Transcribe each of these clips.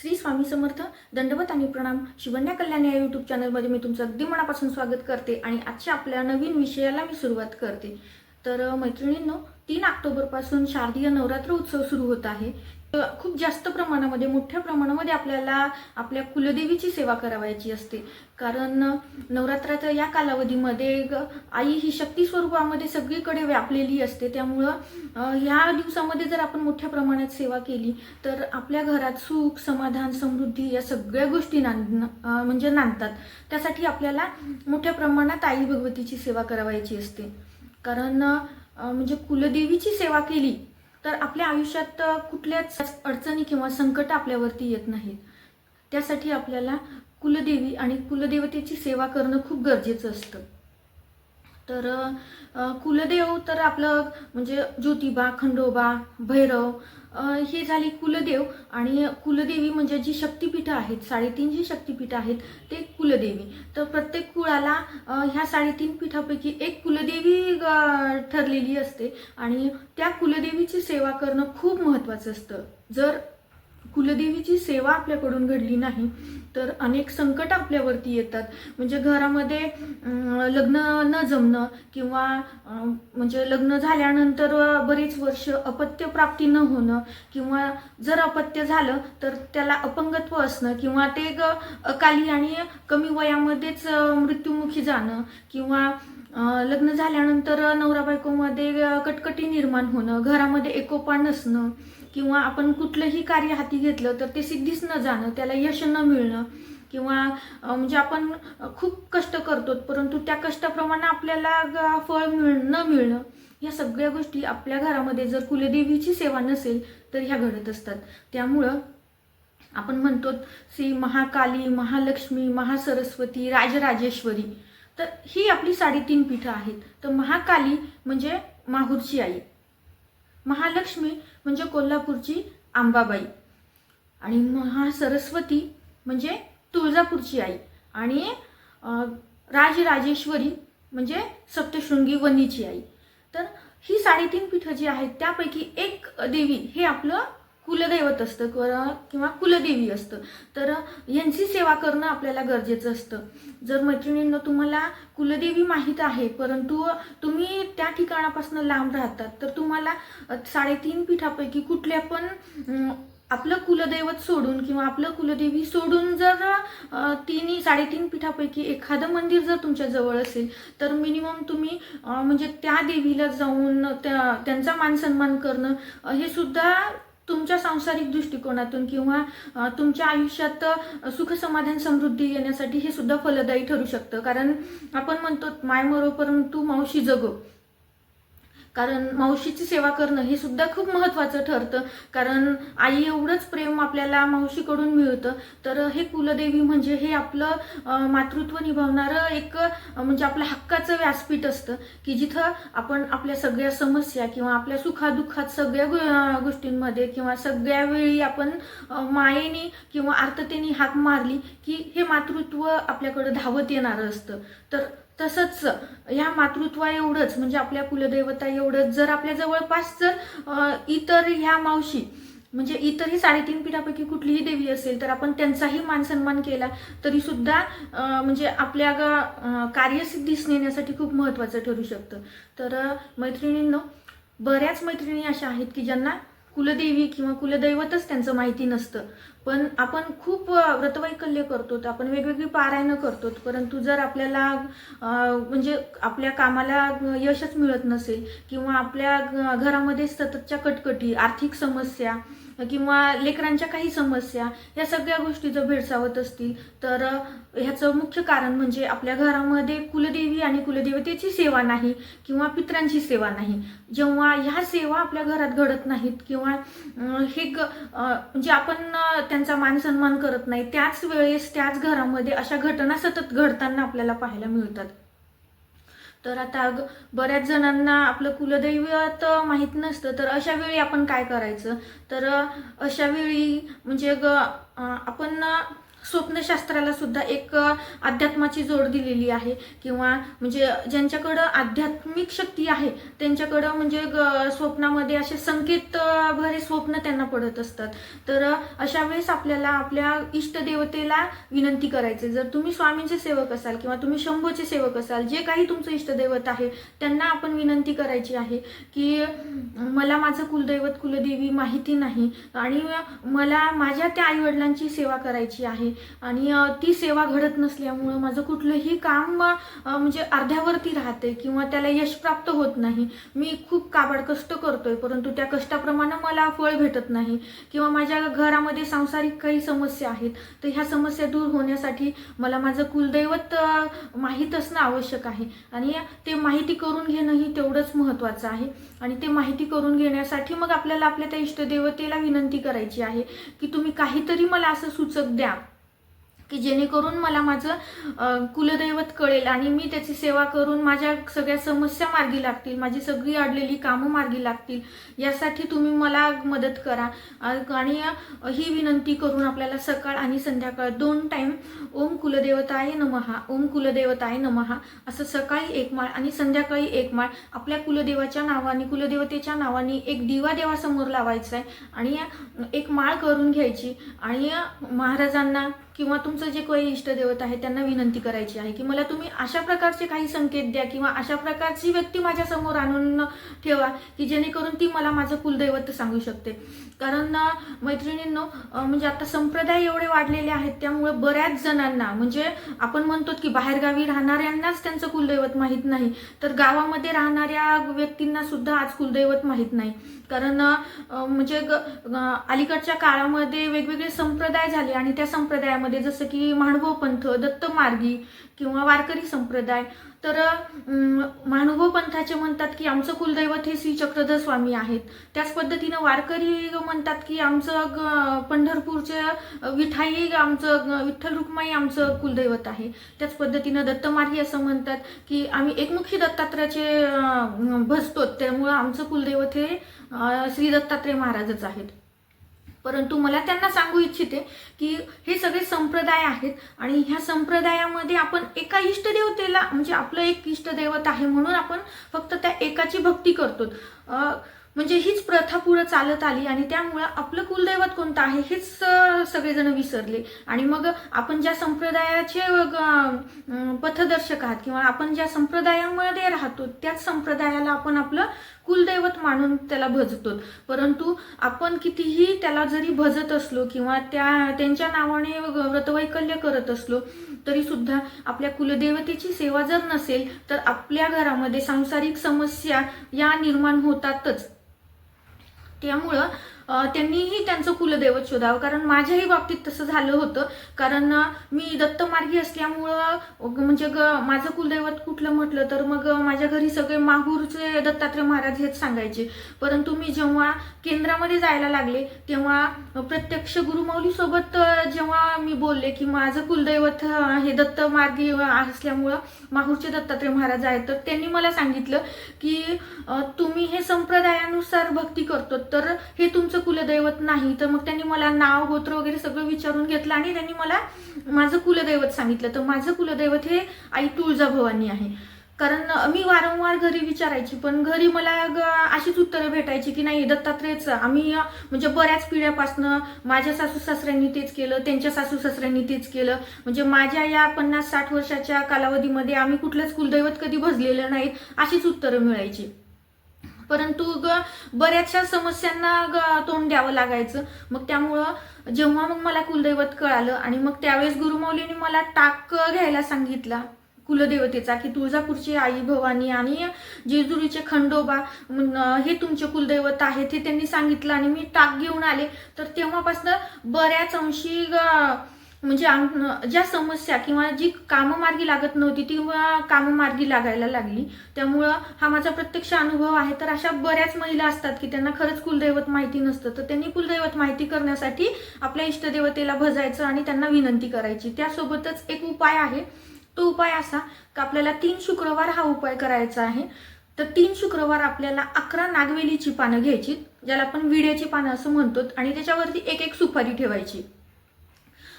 श्री स्वामी समर्थ दंडवत आणि प्रणाम शिवन्या कल्याण या यूट्यूब चॅनलमध्ये मी तुमचं अगदी मनापासून स्वागत करते आणि आजच्या आपल्या नवीन विषयाला मी सुरुवात करते. तर मैत्रिणींनो तीन ऑक्टोबरपासून शारदीय नवरात्र उत्सव सुरू होत आहे. खूप जास्त प्रमाणामध्ये मोठ्या प्रमाणामध्ये आपल्याला आपल्या कुलदेवीची सेवा करावायची असते. कारण नवरात्राच्या या कालावधीमध्ये ग- आई ही शक्ती स्वरूपामध्ये सगळीकडे व्यापलेली असते. त्यामुळं ह्या दिवसामध्ये जर आपण मोठ्या प्रमाणात सेवा केली तर आपल्या घरात सुख समाधान समृद्धी या सगळ्या गोष्टी नांद म्हणजे नांदतात. त्यासाठी आपल्याला मोठ्या प्रमाणात आई भगवतीची सेवा करावायची असते. कारण म्हणजे कुलदेवीची सेवा केली तर आपल्या आयुष्यात कुठल्याच अडचणी किंवा संकट आपल्यावरती येत नाहीत. त्यासाठी आपल्याला कुलदेवी आणि कुलदेवतेची सेवा करणं खूप गरजेचं असतं. तर कुलदेव तर आपलं म्हणजे ज्योतिबा खंडोबा भैरव हे झाली कुलदेव आणि कुलदेवी म्हणजे जी शक्तिपीठं आहेत साडेतीन जी शक्तिपीठं आहेत ते कुलदेवी. तर प्रत्येक कुळाला ह्या साडेतीन पीठापैकी एक कुलदेवी ठरलेली असते आणि त्या कुलदेवीची सेवा करणं खूप महत्त्वाचं असतं. जर कुलदेवीची सेवा आपल्याकडून घडली नाही तर अनेक संकट आपल्यावरती येतात. म्हणजे घरामध्ये लग्न न जमणं किंवा म्हणजे लग्न झाल्यानंतर बरेच वर्ष अपत्य प्राप्ती न होणं किंवा जर अपत्य झालं तर त्याला अपंगत्व असणं किंवा ते ग अकाली आणि कमी वयामध्येच मृत्युमुखी जाणं किंवा लग्न झाल्यानंतर नवरा बायकोमध्ये कटकटी निर्माण होणं घरामध्ये एकोपा नसणं किंवा आपण कुठलंही कार्य हाती घेतलं तर ते सिद्धीच न जाणं त्याला यश न मिळणं किंवा म्हणजे आपण खूप कष्ट करतो परंतु त्या कष्टाप्रमाणे आपल्याला ग- फळ मिळ न मिळणं या सगळ्या गोष्टी आपल्या घरामध्ये जर कुलदेवीची सेवा नसेल तर ह्या घडत असतात. त्यामुळं आपण म्हणतो श्री महाकाली महालक्ष्मी महासरस्वती राजराजेश्वरी तर ही आपली साडेतीन पीठं आहेत. तर महाकाली म्हणजे माहूरची आई. महालक्ष्मी म्हणजे कोल्हापूरची आंबाबाई. आणि महासरस्वती म्हणजे तुळजापूरची आई. आणि राजराजेश्वरी म्हणजे सप्तशृंगी वनीची आई. तर ही साडेतीन पीठं जी आहेत त्यापैकी एक देवी हे आपलं कुलदैवत असतं किंवा- किंवा कुलदेवी असतं. तर यांची सेवा करणं आपल्याला गरजेचं असतं. जर मैत्रिणींना तुम्हाला कुलदेवी माहीत आहे परंतु तुम्ही त्या ठिकाणापासून लांब राहतात तर तुम्हाला साडेतीन पीठापैकी कुठल्या पण आपलं कुलदैवत सोडून किंवा आपलं कुलदेवी सोडून जर तिन्ही साडेतीन पीठापैकी एखादं मंदिर जर तुमच्या जवळ असेल तर मिनिमम तुम्ही म्हणजे त्या देवीला जाऊन त्या त्यांचा मान सन्मान करणं हे सुद्धा तुमच्या सांसारिक दृष्टिकोनातून किंवा तुमच्या आयुष्यात सुख समाधान समृद्धी येण्यासाठी हे सुद्धा फलदायी ठरू शकतं. कारण आपण म्हणतो माय मरो परंतु मावशी जगो. कारण मावशीची सेवा करणं हे सुद्धा खूप महत्त्वाचं ठरतं. कारण आई एवढंच प्रेम आपल्याला मावशीकडून मिळतं. तर हे कुलदेवी म्हणजे हे आपलं मातृत्व निभावणारं एक म्हणजे आपल्या हक्काचं व्यासपीठ असतं. की जिथं आपण आपल्या सगळ्या समस्या किंवा आपल्या सुखादुःखात सगळ्या गोष्टींमध्ये किंवा सगळ्या वेळी आपण मायेने किंवा आर्ततेने हाक मारली की हे मातृत्व आपल्याकडं धावत येणारं असतं. तर तसंच ह्या मातृत्वा एवढंच म्हणजे आपल्या कुलदैवता एवढंच. जर आपल्या जवळपास जर इतर ह्या मावशी म्हणजे इतरही साडेतीन पीठापैकी कुठलीही देवी असेल तर आपण त्यांचाही मान सन्मान केला तरी सुद्धा म्हणजे आपल्या ग- कार्यसिद्धीस नेण्यासाठी खूप महत्त्वाचं ठरू शकतं. तर मैत्रिणींनो बऱ्याच मैत्रिणी अशा आहेत की ज्यांना कुलदेवी किंवा कुलदैवतच त्यांचं माहिती नसतं. पण आपण खूप व्रतवैकल्य करतो तर आपण वेगवेगळी पारायणं करतो परंतु जर आपल्याला म्हणजे आपल्या कामाला यशच मिळत नसेल किंवा आपल्या घरामध्ये सततच्या कटकटी आर्थिक समस्या किंवा लेकरांच्या काही समस्या या सगळ्या गोष्टी जर भेडसावत असतील तर ह्याचं मुख्य कारण म्हणजे आपल्या घरामध्ये कुलदेवी आणि कुलदेवतेची सेवा नाही किंवा पित्रांची सेवा नाही. जेव्हा ह्या सेवा आपल्या घरात घडत नाहीत किंवा हे ग म्हणजे आपण त्या त्यांचा मानसन्मान करत नाही त्याच वेळेस त्याच घरामध्ये अशा घटना सतत घडताना आपल्याला पाहायला मिळतात. तर आता बऱ्याच जणांना आपलं कुलदैवत माहीत नसतं तर अशा वेळी आपण काय करायचं? तर अशा वेळी म्हणजे ग आपण स्वप्नशास्त्राला सुद्धा एक अध्यात्माची जोड दिलेली आहे. किंवा म्हणजे ज्यांच्याकडं आध्यात्मिक शक्ती आहे त्यांच्याकडं म्हणजे ग- स्वप्नामध्ये असे संकेत भरे स्वप्न त्यांना पडत असतात. तर अशा वेळेस आपल्याला आपल्या इष्टदेवतेला विनंती करायची. जर तुम्ही स्वामींचे सेवक असाल किंवा तुम्ही शंभूचे सेवक असाल जे काही तुमचं इष्टदैवत आहे त्यांना आपण विनंती करायची आहे की मला माझं कुलदैवत कुलदेवी माहिती नाही आणि मला माझ्या त्या आईवडिलांची सेवा करायची आहे. आणि ती सेवा घडत नसल्यामुळं माझं कुठलंही काम म्हणजे अर्ध्यावरती राहते किंवा त्याला यश प्राप्त होत नाही. मी खूप काबाड कष्ट करतोय परंतु त्या कष्टाप्रमाणे मला फळ भेटत नाही किंवा माझ्या घरामध्ये सांसारिक काही समस्या आहेत तर ह्या समस्या दूर होण्यासाठी मला माझं कुलदैवत माहीत असणं आवश्यक आहे. आणि ते माहिती करून घेणंही तेवढंच महत्त्वाचं आहे. आणि ते माहिती करून घेण्यासाठी मग आपल्याला आपल्या त्या इष्टदेवतेला विनंती करायची आहे की तुम्ही काहीतरी मला असं सूचक द्या. की जेणेकरून मला माझं कुलदैवत कळेल आणि मी त्याची सेवा करून माझ्या सगळ्या समस्या मार्गी लागतील माझी सगळी अडलेली कामं मार्गी लागतील यासाठी तुम्ही मला मदत करा. आणि ही विनंती करून आपल्याला सकाळ आणि संध्याकाळ दोन टाईम ओम कुलदेवताय नमहा ओम कुलदेवताय नमहा असं सकाळी एक माळ आणि संध्याकाळी एक माळ आपल्या कुलदेवाच्या नावाने कुलदेवतेच्या नावाने एक दिवा देवासमोर लावायचा आहे आणि एक माळ करून घ्यायची. आणि महाराजांना किंवा तुम तुमचं जे काही इष्टदेवत आहे त्यांना विनंती करायची आहे की मला तुम्ही अशा प्रकारचे काही संकेत द्या किंवा अशा प्रकारची व्यक्ती माझ्यासमोर आणून ठेवा की जेणेकरून ती मला माझं कुलदैवत सांगू शकते. कारण मैत्रिणींनो म्हणजे आता संप्रदाय एवढे वाढलेले आहेत त्यामुळे बऱ्याच जणांना म्हणजे आपण म्हणतो की बाहेरगावी राहणाऱ्यांनाच त्यांचं कुलदैवत माहीत नाही तर गावामध्ये राहणाऱ्या व्यक्तींना सुद्धा आज कुलदैवत माहीत नाही. कारण म्हणजे ग- अलीकडच्या काळामध्ये वेगवेगळे संप्रदाय झाले आणि त्या संप्रदायामध्ये जसं की माणभव पंथ दत्तमार्गी किंवा वारकरी संप्रदाय. तर अं, पंथाचे म्हणतात की आमचं कुलदैवत हे श्री चक्रधर स्वामी आहेत. त्याच पद्धतीनं वारकरी म्हणतात की आमचं ग- पंढरपूरचे विठाई आमचं विठ्ठल रुक्माई आमचं कुलदैवत आहे. त्याच पद्धतीनं दत्तमार्गी असं म्हणतात की आम्ही एकमुखी दत्तात्रयाचे भजतो. त्यामुळं आमचं कुलदैवत हे श्री दत्तात्रय महाराजच आहेत. परंतु मला त्यांना सांगू इच्छिते की हे सगळे संप्रदाय आहेत आणि ह्या संप्रदायामध्ये आपण एका इष्टदेवतेला म्हणजे आपलं एक इष्टदैवत आहे म्हणून आपण फक्त त्या एकाची भक्ती करतो. म्हणजे हीच प्रथा पुढं चालत आली आणि त्यामुळं आपलं कुलदैवत कोणतं आहे हेच सगळेजण विसरले. आणि मग आपण ज्या संप्रदायाचे पथदर्शक आहात किंवा आपण ज्या संप्रदायामध्ये राहतो त्याच संप्रदायाला आपण आपलं कुलदैवत मानून त्याला भजतो. परंतु आपण कितीही त्याला जरी भजत असलो किंवा त्या त्यांच्या नावाने व्रतवैकल्य करत असलो तरी सुद्धा आपल्या कुलदेवतेची सेवा जर नसेल तर आपल्या घरामध्ये सांसारिक समस्या या निर्माण होतातच. त्यामुळं त्यांनीही त्यांचं कुलदैवत शोधावं. कारण माझ्याही बाबतीत तसं झालं होतं. कारण मी दत्तमार्गी असल्यामुळं म्हणजे ग माझं कुलदैवत कुठलं म्हटलं तर मग माझ्या घरी सगळे माहूरचे दत्तात्रय महाराज हेच सांगायचे. परंतु मी जेव्हा केंद्रामध्ये जायला लागले तेव्हा प्रत्यक्ष गुरुमौलीसोबत जेव्हा मी बोलले की माझं कुलदैवत हे दत्तमार्गी असल्यामुळं माहूरचे दत्तात्रय महाराज आहेत तर त्यांनी मला सांगितलं की तुम्ही हे संप्रदायानुसार भक्ती करतो तर हे तुमचं कुलदैवत नाही तर मग त्यांनी मला नाव गोत्र वगैरे सगळं विचारून घेतलं आणि त्यांनी मला माझं कुलदैवत सांगितलं. तर माझं कुलदैवत हे आई तुळजाभवानी आहे. कारण मी वारंवार घरी विचारायची पण घरी मला ग- अशीच उत्तरं भेटायची की नाही दत्तात्रेयच आम्ही म्हणजे बऱ्याच पिढ्यापासनं माझ्या सासू सासऱ्यांनी तेच केलं त्यांच्या सासू सासऱ्यांनी तेच केलं. म्हणजे माझ्या या पन्नास साठ वर्षाच्या कालावधीमध्ये आम्ही कुठलंच कुलदैवत कधी भजलेलं नाही अशीच उत्तरं मिळायची. परंतु ग बऱ्याचशा समस्यांना ग तोंड द्यावं लागायचं. मग त्यामुळं जेव्हा मग मला कुलदैवत कळालं आणि मग त्यावेळेस गुरुमौलीने मला टाक घ्यायला सांगितला कुलदेवतेचा की तुळजापूरची आई भवानी आणि जेजुरीचे खंडोबा हे तुमचे कुलदैवत आहेत हे त्यांनी सांगितलं आणि मी टाक घेऊन आले. तर तेव्हापासून बऱ्याच अंशी ग- म्हणजे ज्या समस्या किंवा जी काममार्गी लागत नव्हती ती कामं मार्गी लागायला लागली त्यामुळं हा माझा प्रत्यक्ष अनुभव आहे. तर अशा बऱ्याच महिला असतात की त्यांना खरंच कुलदैवत माहिती नसतं. तर त्यांनी कुलदैवत माहिती करण्यासाठी आपल्या इष्टदेवतेला भजायचं आणि त्यांना विनंती करायची. त्यासोबतच एक उपाय आहे. तो उपाय असा की आपल्याला तीन शुक्रवार हा उपाय करायचा आहे. तर तीन शुक्रवार आपल्याला अकरा नागवेलीची पानं घ्यायची ज्याला आपण विड्याची पानं असं म्हणतो आणि त्याच्यावरती एक एक सुपारी ठेवायची.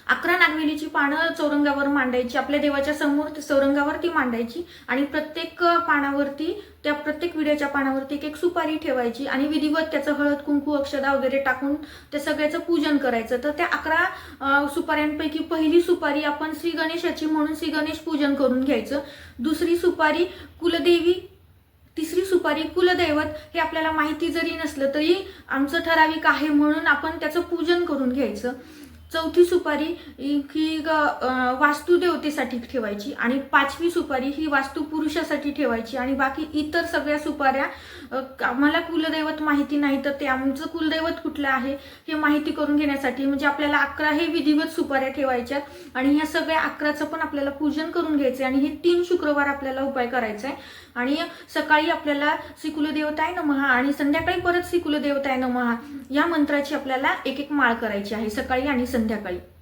अकरा नागवेलीची पानं चौरंगावर मांडायची आपल्या देवाच्या समोर चौरंगावर ती मांडायची आणि प्रत्येक पानावरती त्या प्रत्येक विड्याच्या पानावरती एक एक सुपारी ठेवायची आणि विधिवत त्याचं हळद कुंकू अक्षदा वगैरे टाकून त्या सगळ्याचं पूजन करायचं. तर त्या अकरा सुपाऱ्यांपैकी पहिली सुपारी आपण श्री गणेशाची म्हणून श्री गणेश पूजन करून घ्यायचं. दुसरी सुपारी कुलदेवी तिसरी सुपारी कुलदैवत हे आपल्याला माहिती जरी नसलं तरी आमचं ठराविक आहे म्हणून आपण त्याचं पूजन करून घ्यायचं. चौथी सुपारी ही ग- वास्तुदेवतेसाठी ठेवायची आणि पाचवी सुपारी ही वास्तू पुरुषासाठी ठेवायची आणि बाकी इतर सगळ्या सुपाऱ्या आम्हाला कुलदैवत माहिती नाही तर ते आमचं कुलदैवत कुठलं आहे हे माहिती करून घेण्यासाठी म्हणजे आपल्याला अकरा हे विधिवत सुपाऱ्या ठेवायच्या आणि ह्या सगळ्या अकराचं पण आपल्याला पूजन करून घ्यायचं आणि हे तीन शुक्रवार आपल्याला उपाय करायचा आहे आणि सकाळी आपल्याला श्री कुलदेवताय नमहा आणि संध्याकाळी परत श्री कुलदेवताय नमहा या मंत्राची आपल्याला एक एक माळ करायची आहे सकाळी आणि संध्याकाळी आणि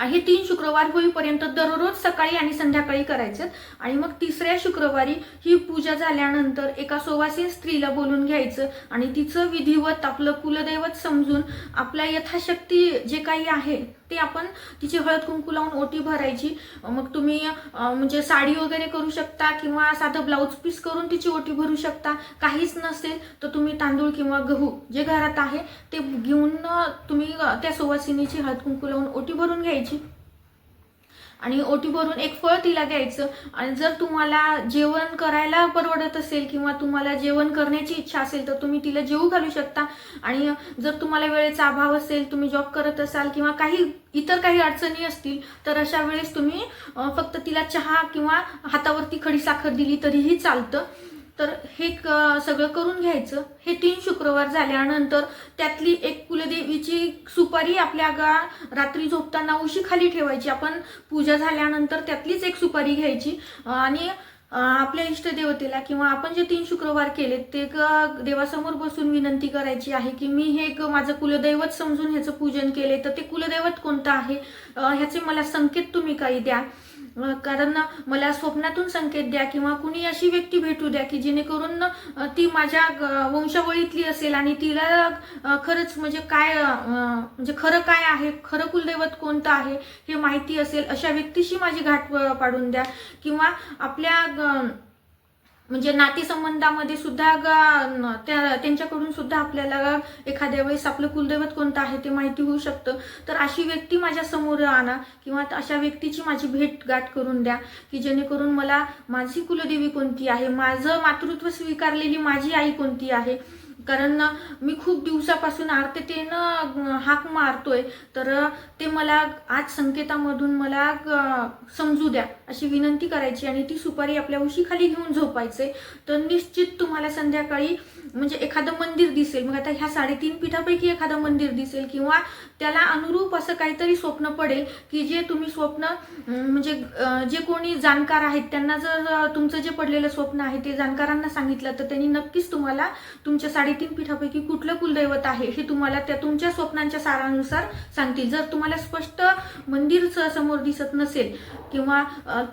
हे तीन शुक्रवार होईपर्यंत दररोज सकाळी आणि संध्याकाळी करायचं. आणि मग तिसऱ्या शुक्रवारी ही पूजा झाल्यानंतर एका सोवासीन स्त्रीला बोलून घ्यायचं आणि तिचं विधिवत आपलं कुलदैवत समजून आपल्या यथाशक्ती जे काही आहे ते आपण तिची हळद कुंकू लावून ओटी भरायची. मग तुम्ही म्हणजे साडी वगैरे करू शकता किंवा साधं ब्लाऊज पीस करून तिची ओटी भरू शकता. काहीच नसेल तर तुम्ही तांदूळ किंवा गहू जे घरात आहे ते घेऊन तुम्ही त्या सुवासिनीची हळद कुंकू लावून ओटी भरून घ्यायची. आणि ओटी भरून एक फळ तिला द्यायचं. आणि जर तुम्हाला जेवण करायला परवडत असेल किंवा तुम्हाला जेवण करण्याची इच्छा असेल तर तुम्ही तिला जेवू घालू शकता. आणि जर तुम्हाला वेळेचा अभाव असेल तुम्ही जॉब करत असाल किंवा काही इतर काही अडचणी असतील तर अशा वेळेस तुम्ही फक्त तिला चहा किंवा हातावरती खडी साखर दिली तरीही चालतं. तर हे क- सगळं करून घ्यायचं. हे तीन शुक्रवार झाल्यानंतर त्यातली एक कुलदेवीची सुपारी आपल्या गा रात्री झोपताना उशी खाली ठेवायची. आपण पूजा झाल्यानंतर त्यातलीच एक सुपारी घ्यायची. आणि आपल्या इष्टदेवतेला किंवा आपण जे तीन शुक्रवार केलेत ते ग- देवासमोर बसून विनंती करायची आहे की मी हे एक माझं कुलदैवत समजून ह्याचं पूजन केले तर ते कुलदैवत कोणतं आहे? ह्याचे मला संकेत तुम्ही काही द्या. कारण मला स्वप्नातून संकेत द्या किंवा कुणी अशी व्यक्ती भेटू द्या की जेणेकरून ती माझ्या ग- वंशावळीतली असेल आणि तिला खरंच म्हणजे काय म्हणजे खरं काय आहे खरं कुलदैवत कोणतं आहे हे माहिती असेल अशा व्यक्तीशी माझी गाठ पाडून द्या. किंवा आपल्या ग- म्हणजे नातेसंबंधामध्ये सुद्धा ग- त्या त्यांच्याकडून सुद्धा आपल्याला एखाद्या वेळेस आपलं कुलदैवत कोणतं आहे ते माहिती होऊ शकतं. तर अशी व्यक्ती माझ्यासमोर आणा किंवा अशा व्यक्तीची माझी भेट गाठ करून द्या की जेणेकरून मला माझी कुलदेवी कोणती आहे माझं मातृत्व स्वीकारलेली माझी आई कोणती आहे. कारण मी खूप दिवसापासून आर्ततेनं हाक मारतोय. तर ते मला आज संकेतामधून मला समजू द्या अशी विनंती करायची आणि ती सुपारी आपल्या उशीखाली घेऊन झोपायचे. तर निश्चित तुम्हाला संध्याकाळी म्हणजे एखादं मंदिर दिसेल. मग आता ह्या साडेतीन पीठापैकी एखादं मंदिर दिसेल किंवा त्याला अनुरूप असं काहीतरी स्वप्न पडेल की जे तुम्ही स्वप्न म्हणजे जे कोणी जाणकार आहेत त्यांना जर तुमचं जे पडलेलं स्वप्न आहे ते जाणकारांना सांगितलं तर त्यांनी नक्कीच तुम्हाला तुमच्या साडे तीन पीठापैकी कुठलं कुलदैवत आहे हे तुम्हाला त्या तुमच्या स्वप्नांच्या सारानुसार सांगतील. जर तुम्हाला स्पष्ट मंदिर समोर दिसत नसेल किंवा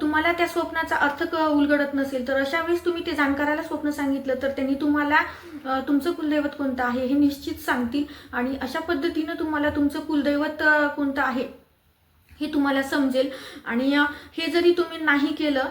तुम्हाला त्या स्वप्नाचा अर्थ उलगडत नसेल तर अशा वेळेस तुम्ही ते जाणकाराला स्वप्न सांगितलं तर त्यांनी तुम्हाला तुमचं कुलदैवत कोणतं आहे हे निश्चित सांगतील आणि अशा पद्धतीनं तुम्हाला तुमचं कुलदैवत कोणतं आहे हे तुम्हाला समजेल. आणि हे जरी तुम्ही नाही केलं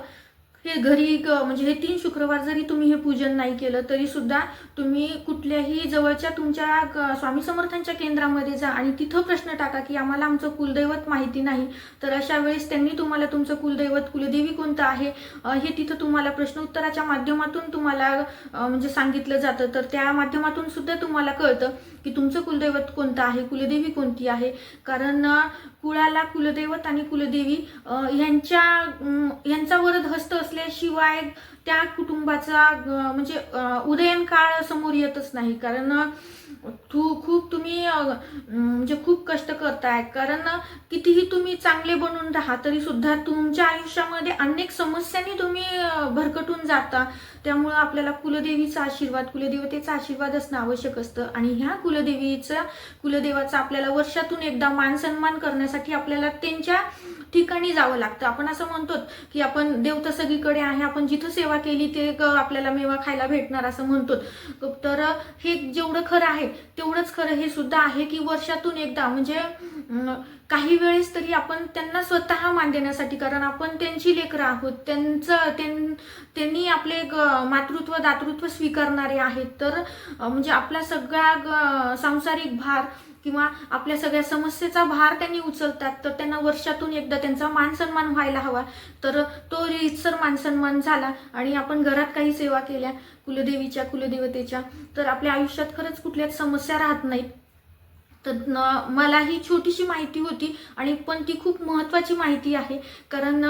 हे घरी ग- म्हणजे हे तीन शुक्रवार जरी तुम्ही हे पूजन नाही केलं तरी सुद्धा तुम्ही कुठल्याही जवळच्या तुमच्या स्वामी समर्थांच्या केंद्रामध्ये जा आणि तिथं प्रश्न टाका की आम्हाला आमचं कुलदैवत माहिती नाही. तर अशा वेळेस त्यांनी तुम्हाला तुमचं कुलदैवत कुलदेवी कोणतं आहे हे तिथं तुम्हाला प्रश्नोत्तराच्या माध्यमातून तुम्हाला म्हणजे सांगितलं जातं. तर त्या माध्यमातून सुद्धा तुम्हाला कळतं की तुमचं कुलदैवत कोणतं आहे कुलदेवी कोणती आहे. कारण कुळाला कुलदैवत आणि कुलदेवी यांच्या ह्यांच्या यांचा वरद हस्त असल्याशिवाय त्या कुटुंबाचा म्हणजे उदयन काळ समोर येतच नाही. कारण तू खूप तुम्ही म्हणजे खूप कष्ट करताय. कारण कितीही तुम्ही चांगले बनून राहा तरी सुद्धा तुमच्या आयुष्यामध्ये अनेक समस्यांनी तुम्ही भरकटून जाता. त्यामुळं आपल्याला कुलदेवीचा आशीर्वाद कुलदेवतेचा आशीर्वाद असणं आवश्यक असतं. आणि ह्या कुलदेवीचा कुलदेवाचा आपल्याला वर्षातून एकदा मान सन्मान करण्यासाठी आपल्याला त्यांच्या ठिकाणी जावं लागतं. आपण असं म्हणतो की आपण देव तर सगळीकडे आहे आपण जिथं सेवा केली ते आपल्याला मेवा खायला भेटणार असं म्हणतो. तर हे जेवढं खरं आहे तेवढंच खरं हे सुद्धा आहे की वर्षातून एकदा म्हणजे काही वेळेस तरी आपण त्यांना स्वतः मान देण्यासाठी कारण आपण त्यांची लेकरं आहोत त्यांचं त्यां- त्यांनी आपले ग- मातृत्व दातृत्व स्वीकारणारे आहेत. तर म्हणजे आपला सगळा ग- सांसारिक भार किंवा आपल्या सगळ्या समस्येचा भार त्यांनी उचलतात तर त्यांना वर्षातून एकदा त्यांचा मान सन्मान व्हायला हवा. तर तो रीतसर मान सन्मान झाला आणि आपण घरात काही सेवा केल्या कुलदेवीच्या कुलदेवतेच्या तर आपल्या आयुष्यात खरंच कुठल्याच समस्या राहत नाहीत. तर मला ही छोटीशी माहिती होती आणि पण ती खूप महत्त्वाची माहिती आहे. कारण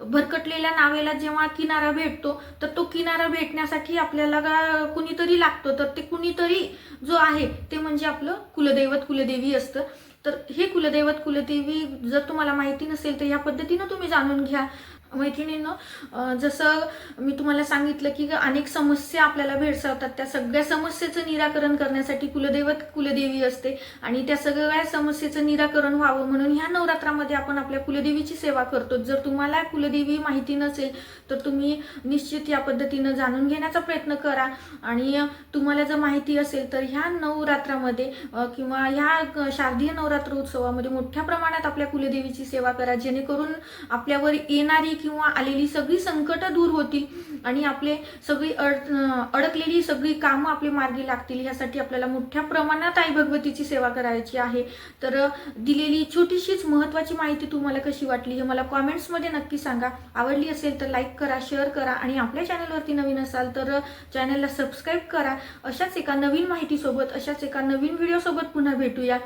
भरकटलेल्या नावेला जेव्हा किनारा भेटतो तर तो किनारा भेटण्यासाठी आपल्याला गा- कुणीतरी लागतो. तर ते कुणीतरी जो आहे ते म्हणजे आपलं कुलदैवत कुलदेवी असतं. तर हे कुलदैवत कुलदेवी जर तुम्हाला माहिती नसेल तर या पद्धतीनं तुम्ही जाणून घ्या. मैत्रिणींनो जसं मी तुम्हाला सांगितलं की अनेक समस्या आपल्याला भेडसावतात. त्या सगळ्या समस्येचं निराकरण करण्यासाठी कुलदैवत कुलदेवी असते आणि त्या सगळ्या समस्येचं निराकरण व्हावं म्हणून ह्या नवरात्रामध्ये आपण आपल्या कुलदेवीची सेवा करतो. जर तुम्हाला कुलदेवी माहिती नसेल तर तुम्ही निश्चित या पद्धतीनं जाणून घेण्याचा प्रयत्न करा. आणि तुम्हाला जर माहिती असेल तर ह्या नवरात्रामध्ये किंवा ह्या शारदीय नवरात्र उत्सवामध्ये मोठ्या प्रमाणात आपल्या कुलदेवीची सेवा करा. जेणेकरून आपल्यावर येणारी किंवा आलेली सगळी संकट दूर होतील आणि आपले सगळी अड अडकलेली सगळी कामं आपले मार्गी लागतील ह्यासाठी आपल्याला मोठ्या प्रमाणात आई भगवतीची सेवा करायची आहे. तर दिलेली छोटीशीच महत्त्वाची माहिती तुम्हाला कशी वाटली हे मला कॉमेंट्समध्ये नक्की सांगा. आवडली असेल तर लाईक करा शेअर करा आणि आपल्या चॅनलवरती नवीन असाल तर चॅनलला सबस्क्राईब करा. अशाच एका नवीन माहितीसोबत अशाच एका नवीन व्हिडिओसोबत पुन्हा भेटूया.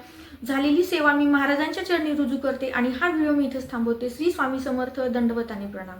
झालेली सेवा मी महाराजांच्या चरणी रुजू करते आणि हा व्हिडिओ मी इथंच थांबवते. श्री स्वामी समर्थ दंडवत आणि प्रणाम.